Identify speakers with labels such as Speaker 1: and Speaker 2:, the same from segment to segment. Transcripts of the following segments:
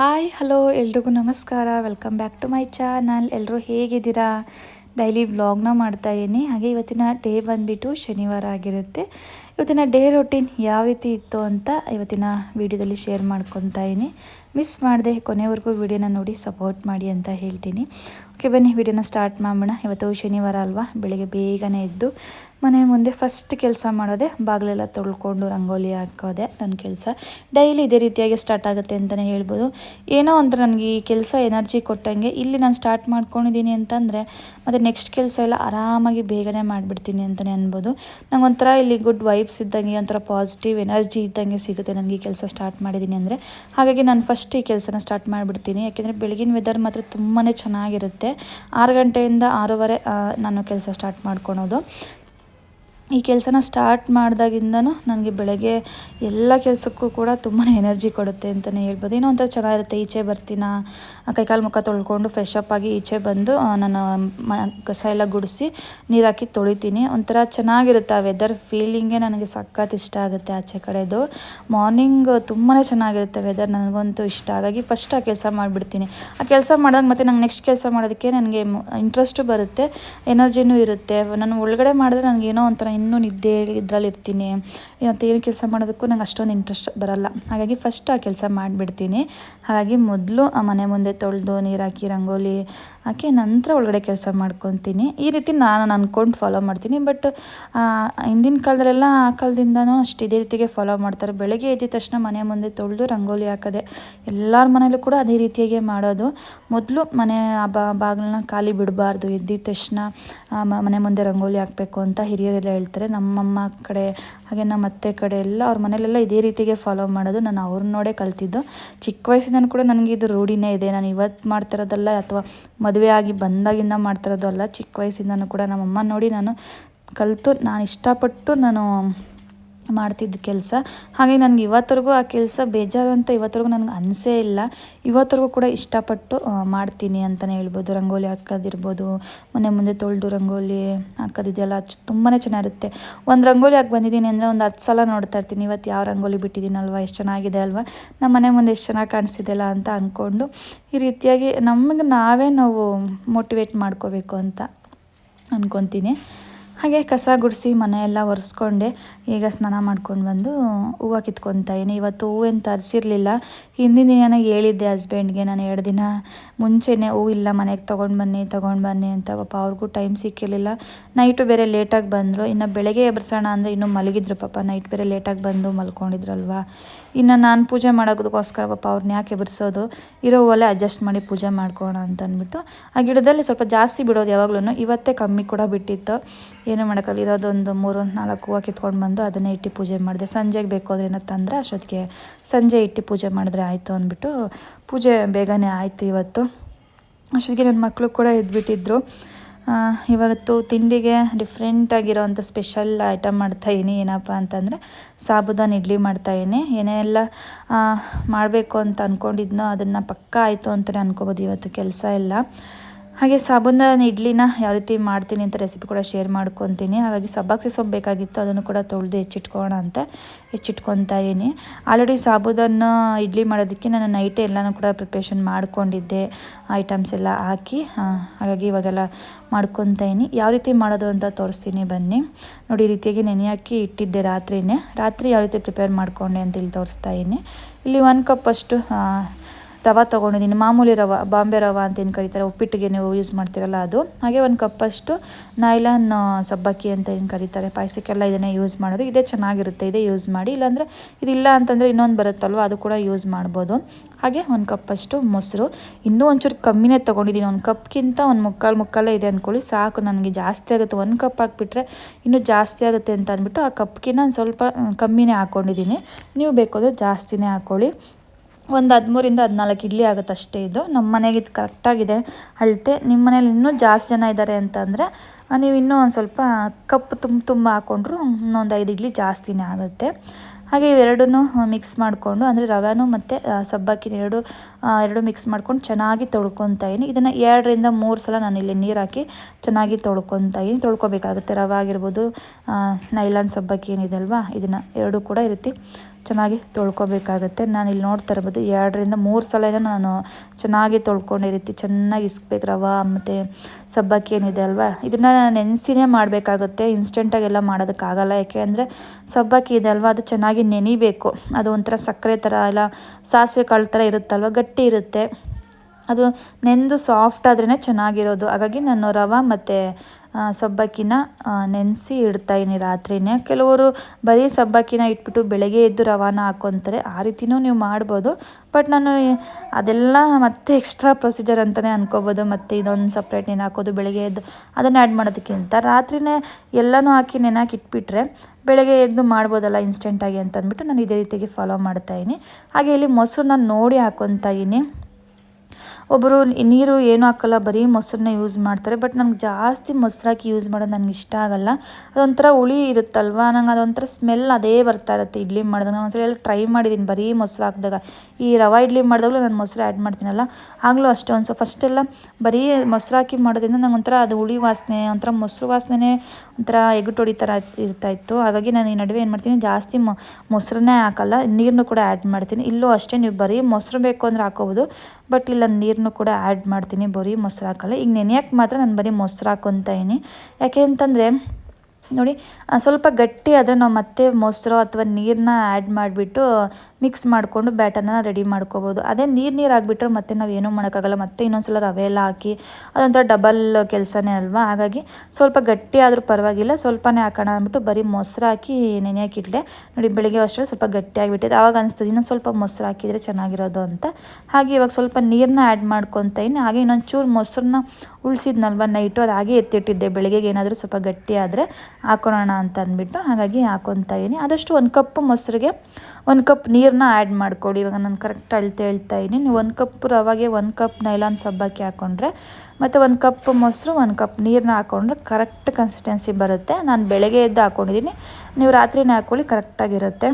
Speaker 1: Hi, hello, ಎಲ್ರಿಗೂ ನಮಸ್ಕಾರ. Welcome back to my channel ಎಲ್ಲರೂ ಹೇಗಿದ್ದೀರಾ? ಡೈಲಿ ವ್ಲಾಗ್ನ ಮಾಡ್ತಾ ಇದ್ದೀನಿ. ಹಾಗೆ ಇವತ್ತಿನ ಡೇ ಬಂದುಬಿಟ್ಟು ಶನಿವಾರ ಆಗಿರುತ್ತೆ. ಇವತ್ತಿನ ಡೇ ರೊಟೀನ್ ಯಾವ ರೀತಿ ಇತ್ತು ಅಂತ ಇವತ್ತಿನ ವಿಡಿಯೋದಲ್ಲಿ ಶೇರ್ ಮಾಡ್ಕೊತಾ ಇದ್ದೀನಿ. ಮಿಸ್ ಮಾಡಿದೆ ಕೊನೆವರೆಗೂ ವಿಡಿಯೋನ ನೋಡಿ ಸಪೋರ್ಟ್ ಮಾಡಿ ಅಂತ ಹೇಳ್ತೀನಿ. ಓಕೆ ಬನ್ನಿ, ವಿಡಿಯೋನ ಸ್ಟಾರ್ಟ್ ಮಾಡೋಣ. ಇವತ್ತು ಶನಿವಾರ ಅಲ್ವಾ? ಬೆಳಗ್ಗೆ ಬೇಗನೆ ಎದ್ದು ಮನೆ ಮುಂದೆ ಫಸ್ಟ್ ಕೆಲಸ ಮಾಡೋದೆ ಬಾಗಿಲೆಲ್ಲ ತೊಳ್ಕೊಂಡು ರಂಗೋಲಿ ಹಾಕೋದೆ ನನ್ನ ಕೆಲಸ. ಡೈಲಿ ಇದೇ ರೀತಿಯಾಗಿ ಸ್ಟಾರ್ಟ್ ಆಗುತ್ತೆ ಅಂತಲೇ ಹೇಳ್ಬೋದು. ಏನೋ ಒಂಥರ ನನಗೆ ಈ ಕೆಲಸ ಎನರ್ಜಿ ಕೊಟ್ಟಂಗೆ ಇಲ್ಲಿ ನಾನು ಸ್ಟಾರ್ಟ್ ಮಾಡ್ಕೊಂಡಿದ್ದೀನಿ ಅಂತಂದರೆ ಮತ್ತು ನೆಕ್ಸ್ಟ್ ಕೆಲಸ ಎಲ್ಲ ಆರಾಮಾಗಿ ಬೇಗನೆ ಮಾಡಿಬಿಡ್ತೀನಿ ಅಂತಲೇ ಅನ್ಬೋದು. ನಂಗೆ ಒಂಥರ ಇಲ್ಲಿ ಗುಡ್ ವೈಬ್ಸ್ ಇದ್ದಂಗೆ, ಒಂಥರ ಪಾಸಿಟಿವ್ ಎನರ್ಜಿ ಇದ್ದಂಗೆ ಸಿಗುತ್ತೆ ನನಗೆ ಈ ಕೆಲಸ ಸ್ಟಾರ್ಟ್ ಮಾಡಿದ್ದೀನಿ ಅಂದರೆ. ಹಾಗಾಗಿ ನಾನು ಫಸ್ಟ್ ಈ ಕೆಲಸನ ಸ್ಟಾರ್ಟ್ ಮಾಡಿಬಿಡ್ತೀನಿ. ಯಾಕೆಂದರೆ ಬೆಳಗಿನ ವೆದರ್ ಮಾತ್ರ ತುಂಬಾ ಚೆನ್ನಾಗಿರುತ್ತೆ. ಆರು ಗಂಟೆಯಿಂದ ಆರೂವರೆ ನಾನು ಕೆಲಸ ಸ್ಟಾರ್ಟ್ ಮಾಡ್ಕೊಳೋದು. ಈ ಕೆಲಸನ ಸ್ಟಾರ್ಟ್ ಮಾಡಿದಾಗಿಂದನೂ ನನಗೆ ಬೆಳಗ್ಗೆ ಎಲ್ಲ ಕೆಲಸಕ್ಕೂ ಕೂಡ ತುಂಬಾ ಎನರ್ಜಿ ಕೊಡುತ್ತೆ ಅಂತಲೇ ಹೇಳ್ಬೋದು. ಏನೋ ಒಂಥರ ಚೆನ್ನಾಗಿರುತ್ತೆ. ಈಚೆ ಬರ್ತೀನ? ಕೈಕಾಲು ಮುಖ ತೊಳ್ಕೊಂಡು ಫ್ರೆಶ್ ಅಪ್ ಆಗಿ ಈಚೆ ಬಂದು ನಾನು ಮ, ಕಸ ಎಲ್ಲ ಗುಡಿಸಿ ನೀರಾಕಿ ತೊಳಿತೀನಿ. ಒಂಥರ ಚೆನ್ನಾಗಿರುತ್ತೆ ಆ ವೆದರ್ ಫೀಲಿಂಗೇ ನನಗೆ ಸಖತ್ ಇಷ್ಟ ಆಗುತ್ತೆ ಆಚೆ ಕಡೆದು. ಮಾರ್ನಿಂಗ್ ತುಂಬಾ ಚೆನ್ನಾಗಿರುತ್ತೆ ವೆದರ್ ನನಗಂತೂ ಇಷ್ಟ. ಹಾಗಾಗಿ ಫಸ್ಟ್ ಆ ಕೆಲಸ ಮಾಡಿಬಿಡ್ತೀನಿ. ಆ ಕೆಲಸ ಮಾಡಿದಾಗ ಮತ್ತೆ ನಂಗೆ ನೆಕ್ಸ್ಟ್ ಕೆಲಸ ಮಾಡೋದಕ್ಕೆ ನನಗೆ ಇಂಟ್ರೆಸ್ಟು ಬರುತ್ತೆ. ಎನರ್ಜಿನೂ ಇರುತ್ತೆ. ನಾನು ಒಳಗಡೆ ಮಾಡಿದ್ರೆ ನನಗೇನೋ ಒಂಥರ ಇನ್ನೂ ನಿದ್ದೆ ಇದ್ರಲ್ಲಿ ಇರ್ತೀನಿ ಮತ್ತು ಏನು ಕೆಲಸ ಮಾಡೋದಕ್ಕೂ ನಂಗೆ ಅಷ್ಟೊಂದು ಇಂಟ್ರೆಸ್ಟ್ ಬರಲ್ಲ. ಹಾಗಾಗಿ ಫಸ್ಟ್ ಆ ಕೆಲಸ ಮಾಡಿಬಿಡ್ತೀನಿ. ಹಾಗಾಗಿ ಮೊದಲು ಆ ಮನೆ ಮುಂದೆ ತೊಳೆದು ನೀರು ಹಾಕಿ, ರಂಗೋಲಿ ಹಾಕಿ ನಂತರ ಒಳಗಡೆ ಕೆಲಸ ಮಾಡ್ಕೊತೀನಿ. ಈ ರೀತಿ ನಾನು ಅಂದ್ಕೊಂಡು ಫಾಲೋ ಮಾಡ್ತೀನಿ. ಬಟ್ ಹಿಂದಿನ ಕಾಲದಲ್ಲೆಲ್ಲ ಆ ಕಾಲದಿಂದನೂ ಅಷ್ಟು ಇದೇ ರೀತಿಗೆ ಫಾಲೋ ಮಾಡ್ತಾರೆ. ಬೆಳಗ್ಗೆ ಎದ್ದಿದ ತಕ್ಷಣ ಮನೆ ಮುಂದೆ ತೊಳೆದು, ರಂಗೋಲಿ ಹಾಕೋದೆ ಎಲ್ಲರ ಮನೇಲೂ ಕೂಡ ಅದೇ ರೀತಿಯಾಗಿ ಮಾಡೋದು. ಮೊದಲು ಮನೆ ಬಾಗಿಲನ್ನ ಖಾಲಿ ಬಿಡಬಾರ್ದು. ಎದ್ದಿದ ತಕ್ಷಣ ಮನೆ ಮುಂದೆ ರಂಗೋಲಿ ಹಾಕಬೇಕು ಅಂತ ಹಿರಿಯರೆಲ್ಲ ಹೇಳ್ತಾರೆ ನಮ್ಮಮ್ಮ ಕಡೆ, ಹಾಗೆ ನಮ್ಮ ಅತ್ತೆ ಕಡೆ ಎಲ್ಲ ಅವ್ರ ಮನೇಲೆಲ್ಲ ಇದೇ ರೀತಿಗೆ ಫಾಲೋ ಮಾಡೋದು ನಾನು ಅವ್ರನ್ನ ನೋಡೇ ಕಲ್ತಿದ್ದು. ಚಿಕ್ಕ ವಯಸ್ಸಿಂದನೂ ಕೂಡ ನನಗೆ ಇದು ರೂಢಿನೇ ಇದೆ. ನಾನು ಇವತ್ತು ಮಾಡ್ತಿರೋದಲ್ಲ ಅಥವಾ ಮದುವೆ ಆಗಿ ಬಂದಾಗಿಂದ ಮಾಡ್ತಿರೋದು ಅಲ್ಲ, ಚಿಕ್ಕ ವಯಸ್ಸಿಂದನೂ ಕೂಡ ನಮ್ಮಮ್ಮ ನೋಡಿ ನಾನು ಕಲಿತು. ನಾನು ಇಷ್ಟಪಟ್ಟು ನಾನು ಮಾಡ್ತಿದ್ದ ಕೆಲಸ. ಹಾಗೆ ನನಗೆ ಇವತ್ತರೆಗೂ ಆ ಕೆಲಸ ಬೇಜಾರು ಅಂತ ಇವತ್ತರೆಗೂ ನನಗೆ ಅನಿಸೇ ಇಲ್ಲ. ಇವತ್ತರೆಗೂ ಕೂಡ ಇಷ್ಟಪಟ್ಟು ಮಾಡ್ತೀನಿ ಅಂತಲೇ ಹೇಳ್ಬೋದು. ರಂಗೋಲಿ ಹಾಕೋದಿರ್ಬೋದು, ಮನೆ ಮುಂದೆ ತೊಳೆದು ರಂಗೋಲಿ ಹಾಕೋದಿದೆಯಲ್ಲ ತುಂಬಾ ಚೆನ್ನಾಗಿರುತ್ತೆ. ಒಂದು ರಂಗೋಲಿ ಹಾಕಿ ಬಂದಿದ್ದೀನಿ ಅಂದರೆ ಒಂದು ಹತ್ತು ಸಲ ನೋಡ್ತಾ ಇರ್ತೀನಿ. ಇವತ್ತು ಯಾವ ರಂಗೋಲಿ ಬಿಟ್ಟಿದ್ದೀನಲ್ವ, ಎಷ್ಟು ಚೆನ್ನಾಗಿದೆ ಅಲ್ವಾ? ನಮ್ಮ ಮನೆ ಮುಂದೆ ಎಷ್ಟು ಚೆನ್ನಾಗಿ ಕಾಣಿಸ್ತಿದೆಯಲ್ಲ ಅಂತ ಅಂದ್ಕೊಂಡು ಈ ರೀತಿಯಾಗಿ ನಮಗೆ ನಾವೇ ನಾವು ಮೋಟಿವೇಟ್ ಮಾಡ್ಕೋಬೇಕು ಅಂತ ಅಂದ್ಕೊತೀನಿ ಹಾಗೆ ಕಸ ಗುಡಿಸಿ ಮನೆಯೆಲ್ಲ ಒರೆಸ್ಕೊಂಡೆ. ಈಗ ಸ್ನಾನ ಮಾಡ್ಕೊಂಡು ಬಂದು ಹೂವು ಕಿತ್ಕೊತಾ ಇದ್ದೀನಿ. ಇವತ್ತು ಹೂವೇನು ತರಿಸಿರ್ಲಿಲ್ಲ. ಹಿಂದಿನ ದಿನ ಹೇಳಿದ್ದೆ ಹಸ್ಬೆಂಡ್ಗೆ, ನಾನು ಎರಡು ದಿನ ಮುಂಚೆನೇ ಹೂ ಇಲ್ಲ, ಮನೆಗೆ ತೊಗೊಂಡು ಬನ್ನಿ ತೊಗೊಂಡು ಬನ್ನಿ ಅಂತ. ಪಾಪ ಅವ್ರಿಗೂ ಟೈಮ್ ಸಿಕ್ಕಿರಲಿಲ್ಲ. ನೈಟು ಬೇರೆ ಲೇಟಾಗಿ ಬಂದರು. ಇನ್ನು ಬೆಳಗ್ಗೆ ಎಬ್ಬಿಸೋಣ ಅಂದರೆ ಇನ್ನೂ ಮಲಗಿದ್ರು ಪಾಪ. ನೈಟ್ ಬೇರೆ ಲೇಟಾಗಿ ಬಂದು ಮಲ್ಕೊಂಡಿದ್ರಲ್ವಾ. ಇನ್ನು ನಾನು ಪೂಜೆ ಮಾಡೋದಕ್ಕೋಸ್ಕರ ಪಾಪ ಅವ್ರನ್ನ ಯಾಕೆ ಎಬ್ಬಿಸೋದು ಇರೋ ಒಲೆ ಅಡ್ಜಸ್ಟ್ ಮಾಡಿ ಪೂಜೆ ಮಾಡ್ಕೋಣ ಅಂತಂದ್ಬಿಟ್ಟು. ಆ ಗಿಡದಲ್ಲಿ ಸ್ವಲ್ಪ ಜಾಸ್ತಿ ಬಿಡೋದು ಯಾವಾಗಲೂ ಇವತ್ತೇ ಕಮ್ಮಿ ಕೂಡ ಬಿಟ್ಟಿತ್ತು. ಏನು ಮಾಡೋಕ್ಕಲ್ಲ ಇರೋದೊಂದು ಮೂರು ನಾಲ್ಕು ಹೂವು ಕಿತ್ಕೊಂಡು ಬಂದು ಅದನ್ನೇ ಇಟ್ಟು ಪೂಜೆ ಮಾಡಿದೆ. ಸಂಜೆಗೆ ಬೇಕು ಅಂದ್ರೆ ಏನೋ ತಂದರೆ ಅಷ್ಟೊತ್ತಿಗೆ ಸಂಜೆ ಇಟ್ಟು ಪೂಜೆ ಮಾಡಿದ್ರೆ ಆಯಿತು ಅಂದ್ಬಿಟ್ಟು ಪೂಜೆ ಬೇಗನೆ ಆಯಿತು ಇವತ್ತು. ಅಷ್ಟೊತ್ತಿಗೆ ನನ್ನ ಮಕ್ಕಳು ಕೂಡ ಎದ್ಬಿಟ್ಟಿದ್ರು ಇವತ್ತು ತಿಂಡಿಗೆ ಡಿಫ್ರೆಂಟಾಗಿರೋವಂಥ ಸ್ಪೆಷಲ್ ಐಟಮ್ ಮಾಡ್ತಾಯಿದ್ದೀನಿ ಏನಪ್ಪ ಅಂತಂದರೆ ಸಾಬುದಾನ ಇಡ್ಲಿ ಮಾಡ್ತಾಯಿದ್ದೀನಿ ಎಲ್ಲ ಮಾಡಬೇಕು ಅಂತ ಅಂದ್ಕೊಂಡಿದ್ನೋ ಅದನ್ನು ಪಕ್ಕ ಆಯಿತು ಅಂತಲೇ ಅನ್ಕೋಬೋದು ಇವತ್ತು ಕೆಲಸ ಎಲ್ಲ. ಹಾಗೆ ಸಾಬೂನ ಇಡ್ಲಿನ ಯಾವ ರೀತಿ ಮಾಡ್ತೀನಿ ಅಂತ ರೆಸಿಪಿ ಕೂಡ ಶೇರ್ ಮಾಡ್ಕೊತೀನಿ. ಹಾಗಾಗಿ ಸಬ್ಬಾಕ್ಸಿ ಸೊಪ್ಪು ಬೇಕಾಗಿತ್ತು, ಅದನ್ನು ಕೂಡ ತೊಳೆದು ಹೆಚ್ಚಿಟ್ಕೋಣ ಅಂತ ಹೆಚ್ಚಿಟ್ಕೊತಾ ಇದ್ದೀನಿ. ಆಲ್ರೆಡಿ ಸಾಬೂದನ್ನು ಇಡ್ಲಿ ಮಾಡೋದಕ್ಕೆ ನಾನು ನೈಟೇ ಎಲ್ಲನೂ ಕೂಡ ಪ್ರಿಪ್ರೇಷನ್ ಮಾಡ್ಕೊಂಡಿದ್ದೆ. ಐಟಮ್ಸ್ ಎಲ್ಲ ಹಾಕಿ ಹಾಗಾಗಿ ಇವಾಗೆಲ್ಲ ಮಾಡ್ಕೊತಾ ಇದ್ದೀನಿ. ಯಾವ ರೀತಿ ಮಾಡೋದು ಅಂತ ತೋರಿಸ್ತೀನಿ ಬನ್ನಿ. ನೋಡಿ, ಈ ರೀತಿಯಾಗಿ ನೆನೆ ಹಾಕಿ ಇಟ್ಟಿದ್ದೆ ರಾತ್ರಿನೇ. ರಾತ್ರಿ ಯಾವ ರೀತಿ ಪ್ರಿಪೇರ್ ಮಾಡಿಕೊಂಡೆ ಅಂತ ಇಲ್ಲಿ ತೋರಿಸ್ತಾ ಇದ್ದೀನಿ. ಇಲ್ಲಿ ಒನ್ ಕಪ್ ಅಷ್ಟು ರವೆ ತೊಗೊಂಡಿದ್ದೀನಿ. ಮಾಮೂಲಿ ರವೆ, ಬಾಂಬೆ ರವೆ ಅಂತ ಏನು ಕರೀತಾರೆ, ಉಪ್ಪಿಟ್ಟಿಗೆ ನೀವು ಯೂಸ್ ಮಾಡ್ತೀರಲ್ಲ ಅದು. ಹಾಗೆ ಒಂದು ಕಪ್ಪಷ್ಟು ನೈಲಾನ್ ಸಬ್ಬಕ್ಕಿ ಅಂತ ಏನು ಕರೀತಾರೆ, ಪಾಯಸಕ್ಕೆಲ್ಲ ಇದನ್ನೇ ಯೂಸ್ ಮಾಡೋದು. ಇದೇ ಚೆನ್ನಾಗಿರುತ್ತೆ, ಇದೇ ಯೂಸ್ ಮಾಡಿ. ಇಲ್ಲಾಂದರೆ ಇದಿಲ್ಲ ಅಂತಂದರೆ ಇನ್ನೊಂದು ಬರುತ್ತಲ್ವ, ಅದು ಕೂಡ ಯೂಸ್ ಮಾಡ್ಬೋದು. ಹಾಗೆ ಒಂದು ಕಪ್ಪಷ್ಟು ಮೊಸರು. ಇನ್ನೂ ಒಂಚೂರು ಕಮ್ಮಿನೇ ತೊಗೊಂಡಿದ್ದೀನಿ. ಒಂದು ಕಪ್ಗಿಂತ ಒಂದು ಮುಕ್ಕಾಲು ಮುಕ್ಕಾಲೇ ಇದೆ ಅಂದ್ಕೊಳ್ಳಿ ಸಾಕು, ನನಗೆ ಜಾಸ್ತಿ ಆಗುತ್ತೆ. ಒಂದು ಕಪ್ ಹಾಕ್ಬಿಟ್ರೆ ಇನ್ನೂ ಜಾಸ್ತಿ ಆಗುತ್ತೆ ಅಂತ ಅಂದ್ಬಿಟ್ಟು ಆ ಕಪ್ಗಿನ ಸ್ವಲ್ಪ ಕಮ್ಮಿನೇ ಹಾಕ್ಕೊಂಡಿದ್ದೀನಿ ನೀವು ಬೇಕಾದ್ರೆ ಜಾಸ್ತಿನೇ ಹಾಕ್ಕೊಳ್ಳಿ ಒಂದು ಹದಿಮೂರಿಂದ ಹದಿನಾಲ್ಕು ಇಡ್ಲಿ ಆಗುತ್ತೆ ಅಷ್ಟೇ ಇದು. ನಮ್ಮ ಮನೆಗೆ ಇದು ಕರೆಕ್ಟಾಗಿದೆ. ಅಳತೆ. ನಿಮ್ಮ ಮನೇಲಿ ಇನ್ನೂ ಜಾಸ್ತಿ ಜನ ಇದ್ದಾರೆ ಅಂತಂದರೆ ನೀವು ಇನ್ನೂ ಒಂದು ಸ್ವಲ್ಪ ಕಪ್ ತುಂಬ ತುಂಬ ಹಾಕ್ಕೊಂಡ್ರು ಇನ್ನೊಂದು ಐದು ಇಡ್ಲಿ ಜಾಸ್ತಿನೇ ಆಗುತ್ತೆ. ಹಾಗೆ ಇವೆರಡನ್ನೂ ಮಿಕ್ಸ್ ಮಾಡಿಕೊಂಡು, ಅಂದರೆ ರವೆನೂ ಮತ್ತು ಸಬ್ಬಕ್ಕಿನ ಎರಡು ಎರಡು ಮಿಕ್ಸ್ ಮಾಡ್ಕೊಂಡು ಚೆನ್ನಾಗಿ ಇದೀನಿ ಇದನ್ನು ಎರಡರಿಂದ ಮೂರು ಸಲ ನಾನು ಇಲ್ಲಿ ನೀರು ಹಾಕಿ ಚೆನ್ನಾಗಿ ತೊಳ್ಕೊತಾ ಇದೀನಿ ತೊಳ್ಕೊಬೇಕಾಗುತ್ತೆ. ರವೆ ಆಗಿರ್ಬೋದು ನೈಲಾನ್ ಸಬ್ಬಕ್ಕಿ ಏನಿದೆ ಅಲ್ವಾ, ಇದನ್ನು ಎರಡೂ ಕೂಡ ಇರುತ್ತೆ. ರೀತಿ ಚೆನ್ನಾಗಿ ತೊಳ್ಕೊಬೇಕಾಗತ್ತೆ. ನಾನು ಇಲ್ಲಿ ನೋಡ್ತಾ ಇರ್ಬೋದು ಎರಡರಿಂದ ಮೂರು ಸಲ ನಾನು ಚೆನ್ನಾಗಿ ತೊಳ್ಕೊಂಡು ಈ ರೀತಿ ಚೆನ್ನಾಗಿ ಇಸ್ಬೇಕು ರವೆ ಮತ್ತು ಸಬ್ಬಕ್ಕಿ ಏನಿದೆ ಅಲ್ವಾ? ಇದನ್ನು ನೆನೆಸಿನೇ ಮಾಡಬೇಕಾಗುತ್ತೆ. ಇನ್ಸ್ಟೆಂಟಾಗೆಲ್ಲ ಮಾಡೋದಕ್ಕಾಗಲ್ಲ. ಯಾಕೆ ಅಂದರೆ ಸಬ್ಬಕ್ಕಿ ಇದೆ ಅಲ್ವಾ? ಅದು ಚೆನ್ನಾಗಿ ನೆನಿಬೇಕು. ಅದು ಒಂಥರ ಸಕ್ಕರೆ ಥರ ಎಲ್ಲ ಸಾಸಿವೆ ಕಾಳು ಥರ ಇರುತ್ತಲ್ವ? ಗಟ್ಟಿ ಇರುತ್ತೆ. ಅದು ನೆಂದು ಸಾಫ್ಟ್ ಆದ್ರೇ ಚೆನ್ನಾಗಿರೋದು. ಹಾಗಾಗಿ ನಾನು ರವೆ ಮತ್ತು ಸಬ್ಬಕ್ಕಿನ ನೆನೆಸಿ ಇಡ್ತಾಯಿನಿ ರಾತ್ರಿನೇ. ಕೆಲವರು ಬರೀ ಸಬ್ಬಕ್ಕಿನ ಇಟ್ಬಿಟ್ಟು ಬೆಳಗ್ಗೆ ಎದ್ದು ರವಾನ ಹಾಕ್ಕೊತಾರೆ ಆ ರೀತಿನೂ ನೀವು ಮಾಡ್ಬೋದು. ಬಟ್ ನಾನು ಅದೆಲ್ಲ ಮತ್ತೆ ಎಕ್ಸ್ಟ್ರಾ ಪ್ರೊಸೀಜರ್ ಅಂತಲೇ ಅನ್ಕೋಬೋದು. ಮತ್ತು ಇದೊಂದು ಸಪ್ರೇಟ್ ನೆನೆ ಹಾಕೋದು, ಬೆಳಗ್ಗೆ ಎದ್ದು ಅದನ್ನು ಆ್ಯಡ್ ಮಾಡೋದಕ್ಕಿಂತ. ರಾತ್ರಿನೇ ಎಲ್ಲನೂ ಹಾಕಿ ನೆನೆಹಾಕಿ ಇಟ್ಬಿಟ್ರೆ ಬೆಳಗ್ಗೆ ಎದ್ದು ಮಾಡ್ಬೋದಲ್ಲ ಇನ್ಸ್ಟೆಂಟಾಗಿ ಅಂತ ಅಂದ್ಬಿಟ್ಟು ನಾನು ಇದೇ ರೀತಿಗೆ ಫಾಲೋ ಮಾಡ್ತಾಯಿನಿ ಹಾಗೆ ಇಲ್ಲಿ ಮೊಸರನ್ನ ನೋಡಿ ಹಾಕೊತಾಯಿನಿ ಒಬ್ಬರು ನೀರು ಏನೂ ಹಾಕಲ್ಲ, ಬರೀ ಮೊಸರನ್ನ ಯೂಸ್ ಮಾಡ್ತಾರೆ. ಬಟ್ ನಂಗೆ ಜಾಸ್ತಿ ಮೊಸರು ಹಾಕಿ ಯೂಸ್ ಮಾಡೋದು ನನಗೆ ಇಷ್ಟ ಆಗಲ್ಲ. ಅದೊಂಥರ ಹುಳಿ ಇರುತ್ತಲ್ವ? ನಂಗೆ ಅದೊಂಥರ ಸ್ಮೆಲ್ ಅದೇ ಬರ್ತಾ ಇರುತ್ತೆ ಇಡ್ಲಿ ಮಾಡಿದಾಗ. ನಾನು ಒಂದ್ಸಲ ಟ್ರೈ ಮಾಡಿದ್ದೀನಿ ಬರೀ ಮೊಸರು ಹಾಕಿದಾಗ. ಈ ರವೆ ಇಡ್ಲಿ ಮಾಡಿದಾಗಲೂ ನಾನು ಮೊಸರು ಆ್ಯಡ್ ಮಾಡ್ತೀನಲ್ಲ. ಆಗಲೂ ಅಷ್ಟೇ ಒಂದು ಸ್ವಲ್ಪ ಫಸ್ಟೆಲ್ಲ ಬರೀ ಮೊಸರು ಹಾಕಿ ಮಾಡೋದ್ರಿಂದ ನಂಗೆ ಒಂಥರ ಅದು ಹುಳಿ ವಾಸನೆ, ಒಂಥರ ಮೊಸರು ವಾಸನೆ ಒಂಥರ ಎಗ್ಟೊಡಿ ಥರ ಇರ್ತಾಯಿತ್ತು ಹಾಗಾಗಿ ನಾನು ಈ ನಡುವೆ ಏನು ಮಾಡ್ತೀನಿ, ಜಾಸ್ತಿ ಮೊಸರನ್ನೇ ಹಾಕಲ್ಲ ನೀರನ್ನು ಕೂಡ ಆ್ಯಡ್ ಮಾಡ್ತೀನಿ. ಇಲ್ಲೂ ಅಷ್ಟೇ ನೀವು ಬರೀ ಮೊಸರು ಬೇಕು ಅಂದರೆ ಹಾಕೋಬೋದು. ಬಟ್ ಇಲ್ಲ ನೀರನ್ನು ಕೂಡ ಆ್ಯಡ್ ಮಾಡ್ತೀನಿ. ಬರೀ ಮೊಸರು ಹಾಕಲ್ಲ. ಈಗ ನೆನೆಯೋಕ್ಕೆ ಮಾತ್ರ ನಾನು ಬರೀ ಮೊಸರು ಹಾಕ್ಕೊತಾ ಇದ್ದೀನಿ. ಯಾಕೆ ಅಂತಂದರೆ, ನೋಡಿ ಸ್ವಲ್ಪ ಗಟ್ಟಿ ಆದರೆ ನಾವು ಮತ್ತೆ ಮೊಸರು ಅಥವಾ ನೀರನ್ನ ಆ್ಯಡ್ ಮಾಡಿಬಿಟ್ಟು ಮಿಕ್ಸ್ ಮಾಡಿಕೊಂಡು ಬ್ಯಾಟರ್ನ ರೆಡಿ ಮಾಡ್ಕೋಬೋದು. ಅದೇ ನೀರು ನೀರು ಆಗಿಬಿಟ್ರೆ ಮತ್ತೆ ನಾವು ಏನೂ ಮಾಡೋಕ್ಕಾಗಲ್ಲ. ಮತ್ತೆ ಇನ್ನೊಂದ್ಸಲ ರವೆ ಎಲ್ಲ ಹಾಕಿ ಅದೊಂಥರ ಡಬಲ್ ಕೆಲಸನೇ ಅಲ್ವಾ? ಹಾಗಾಗಿ ಸ್ವಲ್ಪ ಗಟ್ಟಿ ಆದರೂ ಪರವಾಗಿಲ್ಲ. ಸ್ವಲ್ಪನೇ ಹಾಕೋಣ ಅಂದ್ಬಿಟ್ಟು ಬರೀ ಮೊಸರು ಹಾಕಿ ನೆನೆಯಾಕಿಟ್ಟೆ ನೋಡಿ, ಬೆಳಿಗ್ಗೆ ಅಷ್ಟರಲ್ಲಿ ಸ್ವಲ್ಪ ಗಟ್ಟಿಯಾಗಿಬಿಟ್ಟಿದೆ. ಆವಾಗ ಅನಿಸ್ತದೆ ಇನ್ನೊಂದು ಸ್ವಲ್ಪ ಮೊಸರು ಹಾಕಿದರೆ ಚೆನ್ನಾಗಿರೋದು ಅಂತ. ಹಾಗೆ ಇವಾಗ ಸ್ವಲ್ಪ ನೀರನ್ನ ಆ್ಯಡ್ ಮಾಡ್ಕೊತೀನಿ ಹಾಗೆ ಇನ್ನೊಂದು ಚೂರು ಮೊಸರನ್ನ ಉಳಿಸಿದ್ನಲ್ವ ನೈಟು? ಅದು ಹಾಗೆ ಎತ್ತಿಟ್ಟಿದ್ದೆ. ಬೆಳಿಗ್ಗೆಗೆ ಏನಾದರೂ ಸ್ವಲ್ಪ ಗಟ್ಟಿ ಆದರೆ ಹಾಕೊಳ್ಳೋಣ ಅಂತ ಅಂದ್ಬಿಟ್ಟು ಹಾಗಾಗಿ ಹಾಕೊತಾ ಇದ್ದೀನಿ. ಆದಷ್ಟು ಒಂದು ಕಪ್ ಮೊಸರಿಗೆ, ಒಂದು ಕಪ್ ನೀರನ್ನ ಆ್ಯಡ್ ಮಾಡ್ಕೊಳ್ಳಿ ಇವಾಗ ನಾನು ಕರೆಕ್ಟ್ ಅಳ್ತೆ ಹೇಳ್ತಾ ಇದ್ದೀನಿ ನೀವು ಒಂದು ಕಪ್ ರವಾಗೆ ಒಂದು ಕಪ್ ನೈಲಾನ್ ಸಬ್ಬಕ್ಕಿ ಹಾಕ್ಕೊಂಡ್ರೆ ಮತ್ತು ಒಂದು ಕಪ್ ಮೊಸರು, ಒಂದು ಕಪ್ ನೀರನ್ನ ಹಾಕ್ಕೊಂಡ್ರೆ ಕರೆಕ್ಟ್ ಕನ್ಸಿಸ್ಟೆನ್ಸಿ ಬರುತ್ತೆ. ನಾನು ಬೆಳಗ್ಗೆ ಎದ್ದು ಹಾಕ್ಕೊಂಡಿದ್ದೀನಿ ನೀವು ರಾತ್ರಿನೇ ಹಾಕ್ಕೊಳ್ಳಿ ಕರೆಕ್ಟಾಗಿರುತ್ತೆ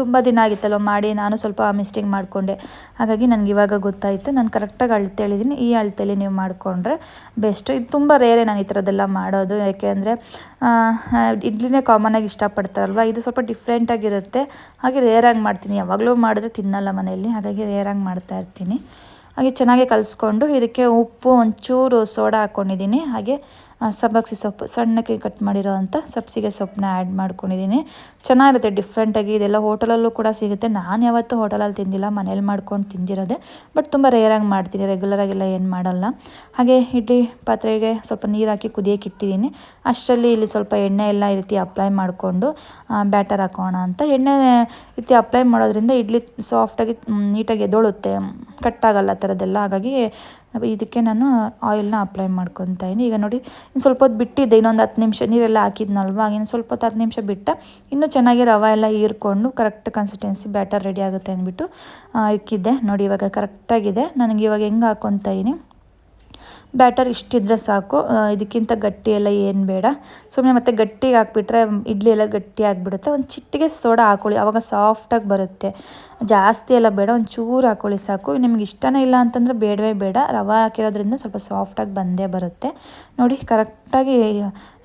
Speaker 1: ತುಂಬ ದಿನ ಆಗಿತ್ತಲ್ವ ಮಾಡಿ ನಾನು ಸ್ವಲ್ಪ ಮಿಸ್ಟೇಕ್ ಮಾಡಿಕೊಂಡೆ. ಹಾಗಾಗಿ ನನಗೆ ಇವಾಗ ಗೊತ್ತಾಯಿತು. ನಾನು ಕರೆಕ್ಟಾಗಿ ಅಳತೆ ಹೇಳಿದ್ದೀನಿ ಈ ಅಳತೆಯಲ್ಲಿ ನೀವು ಮಾಡಿಕೊಂಡ್ರೆ ಬೆಸ್ಟು ಇದು ತುಂಬ ರೇರೆ ನಾನು ಈ ಥರದ್ದೆಲ್ಲ ಮಾಡೋದು. ಯಾಕೆ ಅಂದರೆ ಇಡ್ಲಿನೇ ಕಾಮನಾಗಿ ಇಷ್ಟಪಡ್ತಾರಲ್ವ? ಇದು ಸ್ವಲ್ಪ ಡಿಫ್ರೆಂಟಾಗಿರುತ್ತೆ ಹಾಗೆ ರೇರಾಗಿ ಮಾಡ್ತೀನಿ. ಯಾವಾಗಲೂ ಮಾಡಿದ್ರೆ ತಿನ್ನಲ್ಲ ಮನೆಯಲ್ಲಿ. ಹಾಗಾಗಿ ರೇರಾಗಿ ಮಾಡ್ತಾ ಇರ್ತೀನಿ. ಹಾಗೆ ಚೆನ್ನಾಗಿ ಕಲಿಸ್ಕೊಂಡು ಇದಕ್ಕೆ ಉಪ್ಪು, ಒಂಚೂರು ಸೋಡಾ ಹಾಕ್ಕೊಂಡಿದ್ದೀನಿ ಹಾಗೆ ಸಬ್ಬಕ್ಸಿ ಸೊಪ್ಪು, ಸಣ್ಣಕ್ಕೆ ಕಟ್ ಮಾಡಿರೋ ಅಂಥ ಸಬ್ಸಿಗೆ ಸೊಪ್ಪನ್ನ ಆ್ಯಡ್ ಮಾಡ್ಕೊಂಡಿದ್ದೀನಿ. ಚೆನ್ನಾಗಿರುತ್ತೆ ಡಿಫ್ರೆಂಟಾಗಿ ಇದೆಲ್ಲ ಹೋಟೆಲಲ್ಲೂ ಕೂಡ ಸಿಗುತ್ತೆ. ನಾನು ಯಾವತ್ತೂ ಹೋಟೆಲಲ್ಲಿ ತಿಂದಿಲ್ಲ, ಮನೇಲಿ ಮಾಡ್ಕೊಂಡು ತಿಂದಿರೋದೆ. ಬಟ್ ತುಂಬ ರೇರಾಗಿ ಮಾಡ್ತೀನಿ ರೆಗ್ಯುಲರಾಗೆಲ್ಲ ಏನು ಮಾಡಲ್ಲ. ಹಾಗೆ ಇಡ್ಲಿ ಪಾತ್ರೆಗೆ ಸ್ವಲ್ಪ ನೀರು ಹಾಕಿ ಕುದಿಯೋಕೆ ಇಟ್ಟಿದ್ದೀನಿ. ಅಷ್ಟರಲ್ಲಿ ಇಲ್ಲಿ ಸ್ವಲ್ಪ ಎಣ್ಣೆ ಎಲ್ಲ ಈ ರೀತಿ ಅಪ್ಲೈ ಮಾಡಿಕೊಂಡು ಬ್ಯಾಟರ್ ಹಾಕೋಣ ಅಂತ. ಎಣ್ಣೆ ರೀತಿ ಅಪ್ಲೈ ಮಾಡೋದ್ರಿಂದ ಇಡ್ಲಿ ಸಾಫ್ಟಾಗಿ ನೀಟಾಗಿ ಎದೊಳುತ್ತೆ ಕಟ್ಟಾಗಲ್ಲ ಆ ಥರದ್ದೆಲ್ಲ ಹಾಗಾಗಿ ಇದಕ್ಕೆ ನಾನು ಆಯಿಲ್ನ ಅಪ್ಲೈ ಮಾಡ್ಕೊತಾ ಇದ್ದೀನಿ. ಈಗ ನೋಡಿ, ಇನ್ನು ಸ್ವಲ್ಪ ಹೊತ್ತು ಬಿಟ್ಟಿದ್ದೆ, ಇನ್ನೊಂದು ಹತ್ತು ನಿಮಿಷ ನೀರೆಲ್ಲ ಹಾಕಿದ್ನಲ್ವ? ಇನ್ನು ಸ್ವಲ್ಪ ಹೊತ್ತು ಹತ್ತು ನಿಮಿಷ ಬಿಟ್ಟ, ಇನ್ನೂ ಚೆನ್ನಾಗಿ ರವೆ ಎಲ್ಲ ಹೀರ್ಕೊಂಡು ಕರೆಕ್ಟ್ ಕನ್ಸಿಸ್ಟೆನ್ಸಿ ಬ್ಯಾಟರ್ ರೆಡಿ ಆಗುತ್ತೆ ಅಂದ್ಬಿಟ್ಟು ಇಕ್ಕಿದ್ದೆ. ನೋಡಿ ಇವಾಗ ಕರೆಕ್ಟಾಗಿದೆ ನನಗೆ ಇವಾಗ ಹೆಂಗೆ ಹಾಕ್ಕೊತಾ ಇದ್ದೀನಿ? ಬ್ಯಾಟರ್ ಇಷ್ಟಿದ್ರೆ ಸಾಕು. ಇದಕ್ಕಿಂತ ಗಟ್ಟಿ ಎಲ್ಲ ಏನು ಬೇಡ. ಸುಮ್ಮನೆ ಮತ್ತೆ ಗಟ್ಟಿಗೆ ಹಾಕ್ಬಿಟ್ರೆ ಇಡ್ಲಿ ಎಲ್ಲ ಗಟ್ಟಿ ಆಗಿಬಿಡುತ್ತೆ. ಒಂದು ಚಿಟ್ಟಿಗೆ ಸೋಡಾ ಹಾಕೊಳ್ಳಿ. ಆವಾಗ ಸಾಫ್ಟಾಗಿ ಬರುತ್ತೆ. ಜಾಸ್ತಿ ಎಲ್ಲ ಬೇಡ ಒಂದು ಚೂರು ಹಾಕೊಳ್ಳಿ ಸಾಕು. ನಿಮ್ಗೆ ಇಷ್ಟನೇ ಇಲ್ಲ ಅಂತಂದರೆ ಬೇಡವೇ ಬೇಡ. ರವೆ ಹಾಕಿರೋದ್ರಿಂದ ಸ್ವಲ್ಪ ಸಾಫ್ಟಾಗಿ ಬಂದೇ ಬರುತ್ತೆ. ನೋಡಿ ಕರೆಕ್ಟಾಗಿ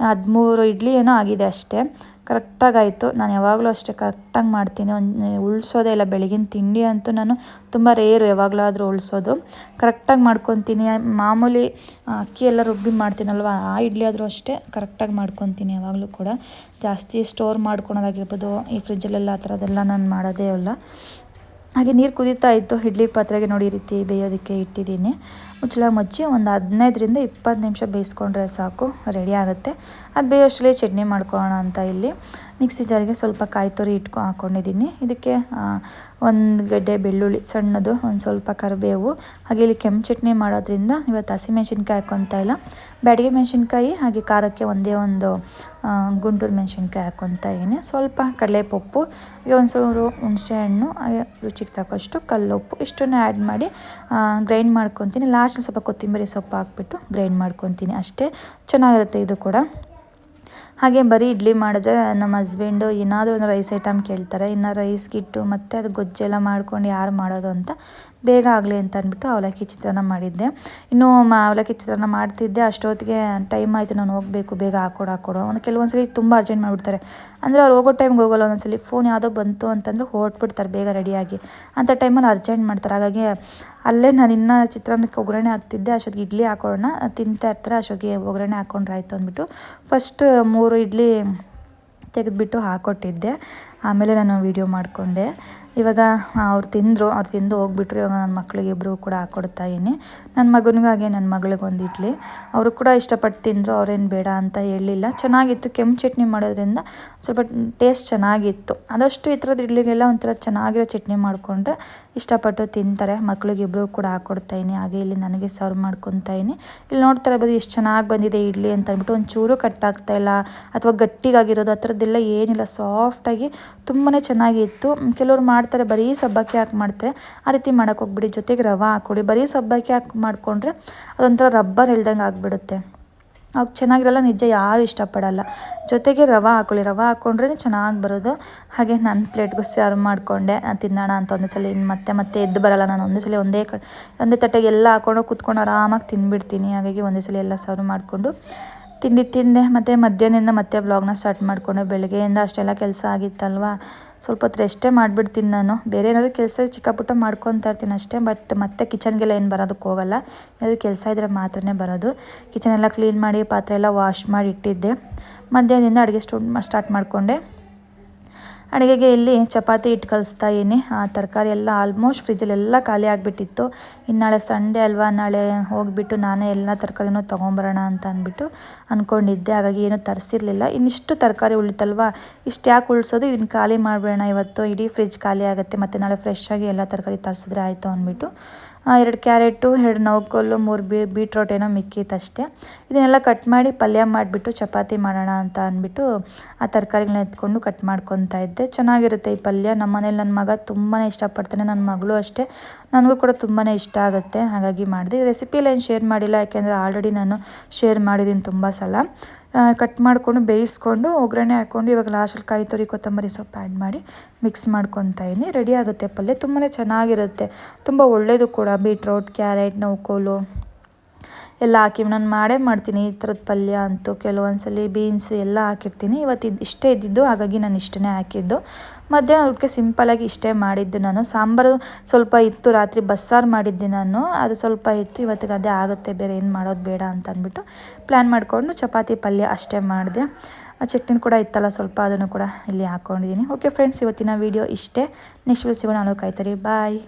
Speaker 1: ಹದಿಮೂರು ಇಡ್ಲಿ ಏನೋ ಆಗಿದೆ ಅಷ್ಟೇ. ಕರೆಕ್ಟಾಗಿ ಆಯಿತು ನಾನು ಯಾವಾಗಲೂ ಅಷ್ಟೇ ಕರೆಕ್ಟಾಗಿ ಮಾಡ್ತೀನಿ. ಒಂದು ಉಳಿಸೋದೇ ಇಲ್ಲ. ಬೆಳಗಿನ ತಿಂಡಿ ಅಂತೂ ನಾನು ತುಂಬ ರೇರು ಯಾವಾಗಲಾದರೂ ಉಳಿಸೋದು. ಕರೆಕ್ಟಾಗಿ ಮಾಡ್ಕೊತೀನಿ. ಮಾಮೂಲಿ ಅಕ್ಕಿ ಎಲ್ಲ ರುಬ್ಬಿ ಮಾಡ್ತೀನಲ್ವ? ಆ ಇಡ್ಲಿ ಆದರೂ ಅಷ್ಟೇ ಕರೆಕ್ಟಾಗಿ ಮಾಡ್ಕೊತೀನಿ ಯಾವಾಗಲೂ ಕೂಡ. ಜಾಸ್ತಿ ಸ್ಟೋರ್ ಮಾಡ್ಕೊಳೋದಾಗಿರ್ಬೋದು, ಈ ಫ್ರಿಜ್ಜಲ್ಲೆಲ್ಲ ಆ ಥರದ್ದೆಲ್ಲ ನಾನು ಮಾಡೋದೇ ಇಲ್ಲ. ಹಾಗೆ ನೀರು ಕುದೀತಾ ಇತ್ತು. ಇಡ್ಲಿ ಪಾತ್ರೆಗೆ ನೋಡಿ ರೀತಿ ಬೇಯೋದಕ್ಕೆ ಇಟ್ಟಿದ್ದೀನಿ. ಮುಚ್ಚಳ ಮುಚ್ಚಿ ಒಂದು ಹದಿನೈದರಿಂದ ಇಪ್ಪತ್ತು ನಿಮಿಷ ಬೇಯಿಸ್ಕೊಂಡ್ರೆ ಸಾಕು, ರೆಡಿ ಆಗುತ್ತೆ. ಅದು ಬೇಯೋಷ್ಟರಲ್ಲಿ ಚಟ್ನಿ ಮಾಡ್ಕೊಳ್ಳೋಣ ಅಂತ ಇಲ್ಲಿ. ಮಿಕ್ಸಿ ಜಾರಿಗೆ ಸ್ವಲ್ಪ ಕಾಯಿ ತುರಿ ಇಟ್ಕೊ ಹಾಕ್ಕೊಂಡಿದ್ದೀನಿ ಇದಕ್ಕೆ ಒಂದು ಗಡ್ಡೆ ಬೆಳ್ಳುಳ್ಳಿ ಸಣ್ಣದು, ಒಂದು ಸ್ವಲ್ಪ ಕರಿಬೇವು, ಹಾಗೆ ಇಲ್ಲಿ ಕೆಂಪು ಚಟ್ನಿ ಮಾಡೋದ್ರಿಂದ ಇವತ್ತು ಹಸಿಮೆಣ್ಸಿನ್ಕಾಯಿ ಹಾಕ್ಕೊತಾ ಇಲ್ಲ. ಬ್ಯಾಡಿಗೆ ಮೆಣಸಿನ್ಕಾಯಿ, ಹಾಗೆ ಖಾರಕ್ಕೆ ಒಂದೇ ಒಂದು ಗುಂಟೂರು ಮೆಣಸಿನ್ಕಾಯಿ ಹಾಕ್ಕೊತಾ ಇದ್ದೀನಿ. ಸ್ವಲ್ಪ ಕಡಲೆಪಪ್ಪು, ಹಾಗೆ ಒಂದು ಸ್ವಲ್ಪ ಹುಣಸೆಹಣ್ಣು, ಹಾಗೆ ರುಚಿಗೆ ತಕ್ಕಷ್ಟು ಕಲ್ಲುಪ್ಪು, ಇಷ್ಟನ್ನು ಆ್ಯಡ್ ಮಾಡಿ ಗ್ರೈಂಡ್ ಮಾಡ್ಕೊತೀನಿ ಲಾಸ್ಟ್ ಸ್ವಲ್ಪ ಕೊತ್ತಂಬರಿ ಸೊಪ್ಪು ಹಾಕ್ಬಿಟ್ಟು ಗ್ರೈಂಡ್ ಮಾಡ್ಕೊತೀನಿ ಅಷ್ಟೇ. ಚೆನ್ನಾಗಿರುತ್ತೆ ಇದು ಕೂಡ. ಹಾಗೆ ಬರೀ ಇಡ್ಲಿ ಮಾಡಿದ್ರೆ ನಮ್ಮ ಹಸ್ಬೆಂಡು ಏನಾದರೂ ಒಂದು ರೈಸ್ ಐಟಮ್ ಕೇಳ್ತಾರೆ. ಇನ್ನು ರೈಸ್ಗಿಟ್ಟು ಮತ್ತು ಅದು ಗೊಜ್ಜೆಲ್ಲ ಮಾಡ್ಕೊಂಡು ಯಾರು ಮಾಡೋದು ಅಂತ ಬೇಗ ಆಗಲಿ ಅಂತ ಅಂದ್ಬಿಟ್ಟು ಅವಲಕ್ಕಿ ಚಿತ್ರಾನ್ನ ಮಾಡಿದ್ದೆ. ಇನ್ನು ಮಾ, ಅವಲಕ್ಕಿ ಚಿತ್ರಾನ್ನ ಮಾಡ್ತಿದ್ದೆ. ಅಷ್ಟೊತ್ತಿಗೆ ಟೈಮ್ ಆಯಿತು, ನಾನು ಹೋಗಬೇಕು, ಬೇಗ ಹಾಕೊಡು ಹಾಕೊಡು ಒಂದು ಕೆಲವೊಂದು ಸಲ ತುಂಬ ಅರ್ಜೆಂಟ್ ಮಾಡಿಬಿಡ್ತಾರೆ. ಅಂದರೆ ಅವ್ರು ಹೋಗೋ ಟೈಮ್ಗೆ ಹೋಗೋಲ್ಲ, ಒಂದೊಂದ್ಸಲಿ ಫೋನ್ ಯಾವುದೋ ಬಂತು ಅಂತಂದ್ರೆ ಹೊರಟ್ಬಿಡ್ತಾರೆ ಬೇಗ ರೆಡಿಯಾಗಿ ಅಂಥ ಟೈಮಲ್ಲಿ ಅರ್ಜೆಂಟ್ ಮಾಡ್ತಾರೆ. ಹಾಗಾಗಿ ಅಲ್ಲೇ ನಾನು ಇನ್ನೂ ಚಿತ್ರಾನ್ನಕ್ಕೆ ಒಗ್ಗರಣೆ ಹಾಕ್ತಿದ್ದೆ. ಅಷ್ಟೊತ್ತಿಗೆ ಇಡ್ಲಿ ಹಾಕೊಳ್ಳೋಣ, ತಿಂತಾ ಇರ್ತಾರೆ ಅಷ್ಟೊತ್ತಿಗೆ ಒಗ್ಗರಣೆ ಹಾಕ್ಕೊಂಡ್ರಾಯ್ತು ಅಂದ್ಬಿಟ್ಟು ಫಸ್ಟ್ ಮೂರು ಇಡ್ಲಿ ತೆಗೆದುಬಿಟ್ಟು ಹಾಕ್ಕೊಟ್ಟಿದ್ದೆ ಆಮೇಲೆ ನಾನು ವೀಡಿಯೋ ಮಾಡಿಕೊಂಡೆ. ಇವಾಗ ಅವ್ರು ತಿಂದರು, ಅವ್ರು ತಿಂದು ಹೋಗ್ಬಿಟ್ರು, ಇವಾಗ ನನ್ನ ಮಕ್ಳಿಗೆ ಇಬ್ಬರು ಕೂಡ ಹಾಕ್ಕೊಡ್ತಾ ಇದ್ದೀನಿ. ನನ್ನ ಮಗನಿಗೂ ಹಾಗೆ ನನ್ನ ಮಗಳಿಗೆ ಒಂದು ಇಡ್ಲಿ. ಅವರು ಕೂಡ ಇಷ್ಟಪಟ್ಟು ತಿಂದರು, ಅವ್ರೇನು ಬೇಡ ಅಂತ ಹೇಳಲಿಲ್ಲ ಚೆನ್ನಾಗಿತ್ತು, ಕೆಂಪು ಚಟ್ನಿ ಮಾಡೋದ್ರಿಂದ ಸ್ವಲ್ಪ ಟೇಸ್ಟ್ ಚೆನ್ನಾಗಿತ್ತು. ಆದಷ್ಟು ಈ ಥರದ ಇಡ್ಲಿಗೆಲ್ಲ ಒಂಥರ ಚೆನ್ನಾಗಿರೋ ಚಟ್ನಿ ಮಾಡಿಕೊಂಡ್ರೆ ಇಷ್ಟಪಟ್ಟು ತಿಂತಾರೆ. ಮಕ್ಳಿಗೆ ಇಬ್ಬರು ಕೂಡ ಹಾಕ್ಕೊಡ್ತಾಯಿನಿ ಹಾಗೆ ಇಲ್ಲಿ ನನಗೆ ಸರ್ವ್ ಮಾಡ್ಕೊತಾಯಿನಿ ಇಲ್ಲಿ ನೋಡ್ತಾರೆ ಇರ್ಬೋದು ಎಷ್ಟು ಚೆನ್ನಾಗಿ ಬಂದಿದೆ ಇಡ್ಲಿ ಅಂತ ಅಂದ್ಬಿಟ್ಟು ಒಂಚೂರು ಕಟ್ಟಾಗ್ತಾ ಇಲ್ಲ. ಅಥವಾ ಗಟ್ಟಿಗಾಗಿರೋದು, ಆ ಥರದ್ದೆಲ್ಲ ಏನಿಲ್ಲ. ಸಾಫ್ಟಾಗಿ ತುಂಬಾ ಚೆನ್ನಾಗಿತ್ತು. ಕೆಲವ್ರು ಮಾಡ್ತಾರೆ ಬರೀ ಸಬ್ಬಕ್ಕಿ ಹಾಕಿ ಮಾಡ್ತಾರೆ. ಆ ರೀತಿ ಮಾಡೋಕೆ ಹೋಗ್ಬಿಡಿ. ಜೊತೆಗೆ ರವೆ ಹಾಕ್ಕೊಡಿ. ಬರೀ ಸಬ್ಬಕ್ಕಿ ಹಾಕಿ ಮಾಡಿಕೊಂಡ್ರೆ ಅದೊಂಥರ ರಬ್ಬರ್ ಹೇಳ್ದಂಗೆ ಆಗಿಬಿಡುತ್ತೆ. ಅವಾಗ ಚೆನ್ನಾಗಿರಲ್ಲ, ನಿಜ ಯಾರು ಇಷ್ಟಪಡಲ್ಲ. ಜೊತೆಗೆ ರವೆ ಹಾಕ್ಕೊಳ್ಳಿ. ರವೆ ಹಾಕ್ಕೊಂಡ್ರೆ ಚೆನ್ನಾಗಿ ಬರೋದು. ಹಾಗೆ ನನ್ನ ಪ್ಲೇಟ್ಗೂ ಸರ್ವ್ ಮಾಡಿಕೊಂಡೆ. ತಿನ್ನೋಣ ಅಂತ ಒಂದೇ ಸಲ. ಇನ್ನು ಮತ್ತೆ ಮತ್ತೆ ಎದ್ದು ಬರಲ್ಲ. ನಾನು ಒಂದೇ ಸಲ ಒಂದೇ ಕಡೆ ಒಂದೇ ತಟ್ಟೆಗೆ ಎಲ್ಲ ಹಾಕೊಂಡು ಕೂತ್ಕೊಂಡು ಆರಾಮಾಗಿ ತಿನ್ಬಿಡ್ತೀನಿ. ಹಾಗಾಗಿ ಒಂದೇ ಸಲ ಎಲ್ಲ ಸರ್ವ್ ಮಾಡಿಕೊಂಡು ತಿಂಡಿ ತಿಂದೆ, ಮತ್ತು ಮಧ್ಯಾಹ್ನದಿಂದ ಮತ್ತೆ ಬ್ಲಾಗ್ನ ಸ್ಟಾರ್ಟ್ ಮಾಡಿಕೊಂಡೆ ಬೆಳಗ್ಗೆಯಿಂದ ಅಷ್ಟೆಲ್ಲ ಕೆಲಸ ಆಗಿತ್ತಲ್ವ? ಸ್ವಲ್ಪ ಹೊತ್ತು ರೆಸ್ಟೇ ಮಾಡಿಬಿಡ್ತೀನಿ ನಾನು. ಬೇರೆ ಏನಾದರೂ ಕೆಲಸ ಚಿಕ್ಕ ಪುಟ್ಟ ಮಾಡ್ಕೊತಾ ಇರ್ತೀನಿ ಅಷ್ಟೇ ಬಟ್ ಮತ್ತೆ ಕಿಚನ್ಗೆಲ್ಲ ಏನು ಬರೋದಕ್ಕೆ ಹೋಗಲ್ಲ. ಏನಾದರೂ ಕೆಲಸ ಇದ್ದರೆ ಮಾತ್ರನೇ ಬರೋದು. ಕಿಚನೆಲ್ಲ ಕ್ಲೀನ್ ಮಾಡಿ, ಪಾತ್ರೆ ಎಲ್ಲ ವಾಶ್ ಮಾಡಿ ಇಟ್ಟಿದ್ದೆ. ಮಧ್ಯಾಹ್ನದಿಂದ ಅಡುಗೆ ಸ್ಟಾರ್ಟ್ ಮಾಡಿಕೊಂಡೆ. ಅಡುಗೆಗೆ ಇಲ್ಲಿ ಚಪಾತಿ ಇಟ್ಟು ಕಳಿಸ್ತಾ ಇದ್ದೀನಿ. ತರಕಾರಿ ಎಲ್ಲ ಆಲ್ಮೋಸ್ಟ್ ಫ್ರಿಜ್ಜಲ್ಲೆಲ್ಲ ಖಾಲಿ ಆಗಿಬಿಟ್ಟಿತ್ತು. ಇನ್ನು ನಾಳೆ ಸಂಡೇ ಅಲ್ವಾ, ನಾಳೆ ಹೋಗಿಬಿಟ್ಟು ನಾನೇ ಎಲ್ಲ ತರಕಾರಿನೂ ತೊಗೊಂಬರೋಣ ಅಂತ ಅಂದ್ಬಿಟ್ಟು ಅಂದ್ಕೊಂಡಿದ್ದೆ ಹಾಗಾಗಿ ಏನೂ ತರಿಸಿರಲಿಲ್ಲ. ಇನ್ನಿಷ್ಟು ತರಕಾರಿ ಉಳಿತಲ್ವ? ಇಷ್ಟು ಯಾಕೆ ಉಳಿಸೋದು? ಇದನ್ನು ಖಾಲಿ ಮಾಡಿಬಿಡೋಣ ಇವತ್ತು. ಇಡೀ ಫ್ರಿಜ್ ಖಾಲಿ ಆಗುತ್ತೆ. ಮತ್ತು ನಾಳೆ ಫ್ರೆಶ್ ಆಗಿ ಎಲ್ಲ ತರಕಾರಿ ತರಿಸಿದ್ರೆ ಆಯಿತು ಅಂದ್ಬಿಟ್ಟು. ಎರಡು ಕ್ಯಾರೆಟು, ಎರಡು ನೌಕಲ್ಲು ಮೂರು ಬೀಟ್ರೋಟ್ ಏನೋ ಮಿಕ್ಕಿತ್ತು ಅಷ್ಟೇ. ಇದನ್ನೆಲ್ಲ ಕಟ್ ಮಾಡಿ ಪಲ್ಯ ಮಾಡಿಬಿಟ್ಟು ಚಪಾತಿ ಮಾಡೋಣ ಅಂತ ಅಂದ್ಬಿಟ್ಟು ಆ ತರಕಾರಿಗಳನ್ನ ಎತ್ಕೊಂಡು ಕಟ್ ಮಾಡ್ಕೊತಾ ಇದ್ದೆ. ಚೆನ್ನಾಗಿರುತ್ತೆ ಈ ಪಲ್ಯ. ನಮ್ಮ ಮನೇಲಿ ನನ್ನ ಮಗ ತುಂಬಾ ಇಷ್ಟಪಡ್ತಾನೆ. ನನ್ನ ಮಗಳು ಅಷ್ಟೇ. ನನಗೂ ಕೂಡ ತುಂಬಾ ಇಷ್ಟ ಆಗುತ್ತೆ, ಹಾಗಾಗಿ ಮಾಡಿದೆ. ರೆಸಿಪಿಯಲ್ಲಿ ಏನು ಶೇರ್ ಮಾಡಿಲ್ಲ, ಯಾಕೆಂದರೆ ಆಲ್ರೆಡಿ ನಾನು ಶೇರ್ ಮಾಡಿದ್ದೀನಿ ತುಂಬ ಸಲ. ಕಟ್ ಮಾಡಿಕೊಂಡು ಬೇಯಿಸ್ಕೊಂಡು ಒಗ್ಗರಣೆ ಹಾಕ್ಕೊಂಡು ಇವಾಗ ಲಾಸ್ಟಲ್ಲಿ ಕಾಯಿ ತುರಿ, ಕೊತ್ತಂಬರಿ ಸೊಪ್ಪು ಆ್ಯಡ್ ಮಾಡಿ ಮಿಕ್ಸ್ ಮಾಡ್ಕೊತಾ ಇದ್ದೀನಿ. ರೆಡಿ ಆಗುತ್ತೆ ಪಲ್ಯ ತುಂಬಾ ಚೆನ್ನಾಗಿರುತ್ತೆ. ತುಂಬ ಒಳ್ಳೆಯದು ಕೂಡ ಬೀಟ್ರೋಟ್ ಕ್ಯಾರೆಟ್ ನೌಕೋಲು ಎಲ್ಲ ಹಾಕಿ, ನಾನು ಮಾಡೇ ಮಾಡ್ತೀನಿ ಈ ಥರದ ಪಲ್ಯ ಅಂತೂ ಕೆಲವೊಂದ್ಸಲಿ ಬೀನ್ಸ್ ಎಲ್ಲ ಹಾಕಿರ್ತೀನಿ. ಇವತ್ತು ಇದು ಇಷ್ಟೇ ಇದ್ದಿದ್ದು, ಹಾಗಾಗಿ ನಾನು ಇಷ್ಟನೇ ಹಾಕಿದ್ದು. ಮಧ್ಯಾಹ್ನ ಊಟಕ್ಕೆ ಸಿಂಪಲಾಗಿ ಇಷ್ಟೇ ಮಾಡಿದ್ದು ನಾನು. ಸಾಂಬಾರು ಸ್ವಲ್ಪ ಇತ್ತು, ರಾತ್ರಿ ಬಸ್ಸಾರು ಮಾಡಿದ್ದೆ ನಾನು. ಅದು ಸ್ವಲ್ಪ ಇತ್ತು, ಇವತ್ತಿಗೆ ಅದೇ ಆಗುತ್ತೆ, ಬೇರೆ ಏನು ಮಾಡೋದು ಬೇಡ ಅಂತ ಅಂದ್ಬಿಟ್ಟು ಪ್ಲ್ಯಾನ್ ಮಾಡಿಕೊಂಡು ಚಪಾತಿ, ಪಲ್ಯ ಅಷ್ಟೇ ಮಾಡಿದೆ. ಆ ಚಟ್ನಿ ಕೂಡ ಇತ್ತಲ್ಲ, ಸ್ವಲ್ಪ ಅದನ್ನು ಕೂಡ ಇಲ್ಲಿ ಹಾಕ್ಕೊಂಡಿದ್ದೀನಿ ಓಕೆ ಫ್ರೆಂಡ್ಸ್ ಇವತ್ತಿನ ವೀಡಿಯೋ ಇಷ್ಟೇ. ನೆಕ್ಸ್ಟ್ ವಿಡಿಯೋ ಸಿಗೋಣ ಕಾಯ್ತಾರೆ. ಬಾಯ್